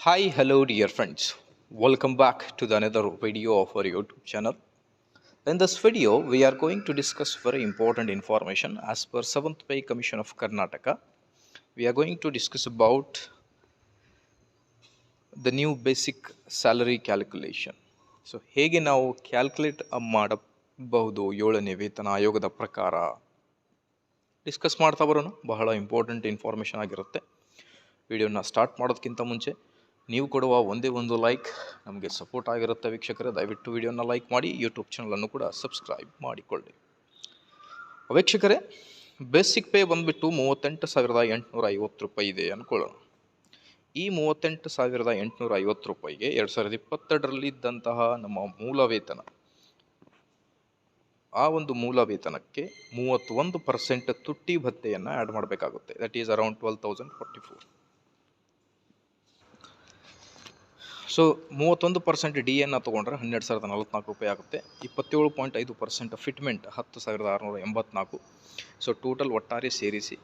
Hi, hello, dear friends. Welcome back to the another video of our YouTube channel. In this video, we are going to discuss very important information as per 7th Pay Commission of Karnataka. We are going to discuss about the new basic salary calculation. So ಹೇಗೆ ನಾವು calculate ಮಾಡಬಹುದು ಏಳನೇ ವೇತನ ಆಯೋಗದ ಪ್ರಕಾರ discuss ಮಾಡ್ತಾ ಬರೋಣ ಬಹಳ ಇಂಪಾರ್ಟೆಂಟ್ ಇನ್ಫಾರ್ಮೇಷನ್ ಆಗಿರುತ್ತೆ ವಿಡಿಯೋನ ಸ್ಟಾರ್ಟ್ ಮಾಡೋದಕ್ಕಿಂತ ಮುಂಚೆ ನೀವು ಕೊಡುವ ಒಂದೇ ಒಂದು ಲೈಕ್ ನಮಗೆ ಸಪೋರ್ಟ್ ಆಗಿರುತ್ತೆ ವೀಕ್ಷಕರೇ. ದಯವಿಟ್ಟು ವಿಡಿಯೋನ ಲೈಕ್ ಮಾಡಿ ಯೂಟ್ಯೂಬ್ ಚಾನಲನ್ನು ಕೂಡ ಸಬ್ಸ್ಕ್ರೈಬ್ ಮಾಡಿಕೊಳ್ಳಿ. ವೀಕ್ಷಕರೇ ಬೇಸಿಕ್ ಪೇ ಬಂದುಬಿಟ್ಟು ಮೂವತ್ತೆಂಟು ಸಾವಿರದ ಎಂಟುನೂರ ಐವತ್ತು ರೂಪಾಯಿ ಇದೆ ಅಂದ್ಕೊಳ್ಳೋಣ ಈ ಮೂವತ್ತೆಂಟು ಸಾವಿರದ ಎಂಟುನೂರ ಐವತ್ತು ರೂಪಾಯಿಗೆ ಎರಡು ಸಾವಿರದ ಇಪ್ಪತ್ತೆರಡರಲ್ಲಿದ್ದಂತಹ ನಮ್ಮ ಮೂಲ ವೇತನ. ಆ ಒಂದು ಮೂಲ ವೇತನಕ್ಕೆ ಮೂವತ್ತೊಂದು ಪರ್ಸೆಂಟ್ ತುಟ್ಟಿ ಭತ್ತೆಯನ್ನು ಆ್ಯಡ್ ಮಾಡಬೇಕಾಗುತ್ತೆ. That is around twelve thousand forty four so ಮೂವತ್ತೊಂದು ಪರ್ಸೆಂಟ್ ಡಿ ಎನ್ನ ತೊಗೊಂಡ್ರೆ ಹನ್ನೆರಡು ಸಾವಿರದ ನಲ್ವತ್ನಾಲ್ಕು ರೂಪಾಯಿ ಆಗುತ್ತೆ. ಇಪ್ಪತ್ತೇಳು ಪಾಯಿಂಟ್ ಐದು ಪರ್ಸೆಂಟ್ ಫಿಟ್ಮೆಂಟ್ ಹತ್ತು ಸಾವಿರದ ಆರುನೂರ ಎಂಬತ್ನಾಲ್ಕು. ಸೊ ಟೋಟಲ್ ಒಟ್ಟಾರೆ ಸೇರಿಸಿ.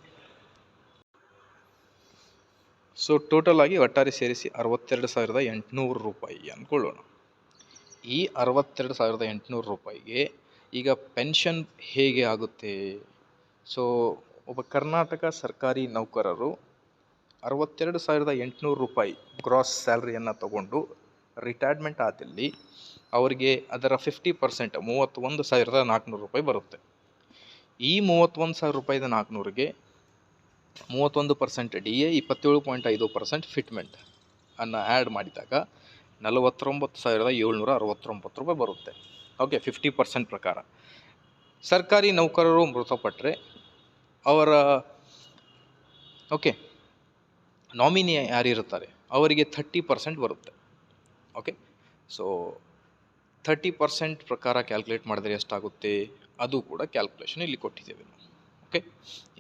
ಸೊ ಟೋಟಲ್ ಆಗಿ ಒಟ್ಟಾರೆ ಸೇರಿಸಿ ಅರವತ್ತೆರಡು ಸಾವಿರದ ಎಂಟುನೂರು ರೂಪಾಯಿ ಅಂದ್ಕೊಳ್ಳೋಣ. ಈ ಅರವತ್ತೆರಡು ಸಾವಿರದ ಎಂಟುನೂರು ರೂಪಾಯಿಗೆ ಈಗ ಪೆನ್ಷನ್ ಹೇಗೆ ಆಗುತ್ತೆ? ಸೊ ಒಬ್ಬ ಕರ್ನಾಟಕ ಸರ್ಕಾರಿ ನೌಕರರು ಅರವತ್ತೆರಡು ಸಾವಿರದ ಎಂಟುನೂರು ರೂಪಾಯಿ ಗ್ರಾಸ್ ಸ್ಯಾಲ್ರಿಯನ್ನು ತಗೊಂಡು ರಿಟೈರ್ಮೆಂಟ್ ಆದಲ್ಲಿ ಅವರಿಗೆ ಅದರ ಫಿಫ್ಟಿ ಪರ್ಸೆಂಟ್ ಮೂವತ್ತೊಂದು ಸಾವಿರದ ನಾಲ್ಕುನೂರು ರೂಪಾಯಿ ಬರುತ್ತೆ. ಈ ಮೂವತ್ತೊಂದು ಸಾವಿರ ರೂಪಾಯಿದ ನಾಲ್ಕುನೂರಿಗೆ ಮೂವತ್ತೊಂದು ಪರ್ಸೆಂಟ್ ಡಿ ಎ ಇಪ್ಪತ್ತೇಳು ಪಾಯಿಂಟ್ ಐದು ಪರ್ಸೆಂಟ್ ಫಿಟ್ಮೆಂಟ್ ಅನ್ನು ಆ್ಯಡ್ ಮಾಡಿದಾಗ ನಲವತ್ತೊಂಬತ್ತು ಸಾವಿರದ ಏಳ್ನೂರ ಅರವತ್ತೊಂಬತ್ತು ರೂಪಾಯಿ ಬರುತ್ತೆ. ಓಕೆ ಫಿಫ್ಟಿ ಪರ್ಸೆಂಟ್ ಪ್ರಕಾರ. ಸರ್ಕಾರಿ ನೌಕರರು ಮೃತಪಟ್ಟರೆ ಅವರ ಓಕೆ ನಾಮಿನಿ ಯಾರಿರ್ತಾರೆ ಅವರಿಗೆ ಥರ್ಟಿ ಪರ್ಸೆಂಟ್ ಬರುತ್ತೆ. ಓಕೆ ಸೊ ಥರ್ಟಿ ಪರ್ಸೆಂಟ್ ಪ್ರಕಾರ ಕ್ಯಾಲ್ಕುಲೇಟ್ ಮಾಡಿದ್ರೆ ಎಷ್ಟಾಗುತ್ತೆ? ಅದು ಕೂಡ ಕ್ಯಾಲ್ಕುಲೇಷನ್ ಇಲ್ಲಿ ಕೊಟ್ಟಿದ್ದೇವೆ ನಾವು. ಓಕೆ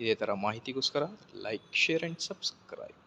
ಇದೇ ಥರ ಮಾಹಿತಿಗೋಸ್ಕರ ಲೈಕ್ ಶೇರ್ ಆ್ಯಂಡ್ ಸಬ್ಸ್ಕ್ರೈಬ್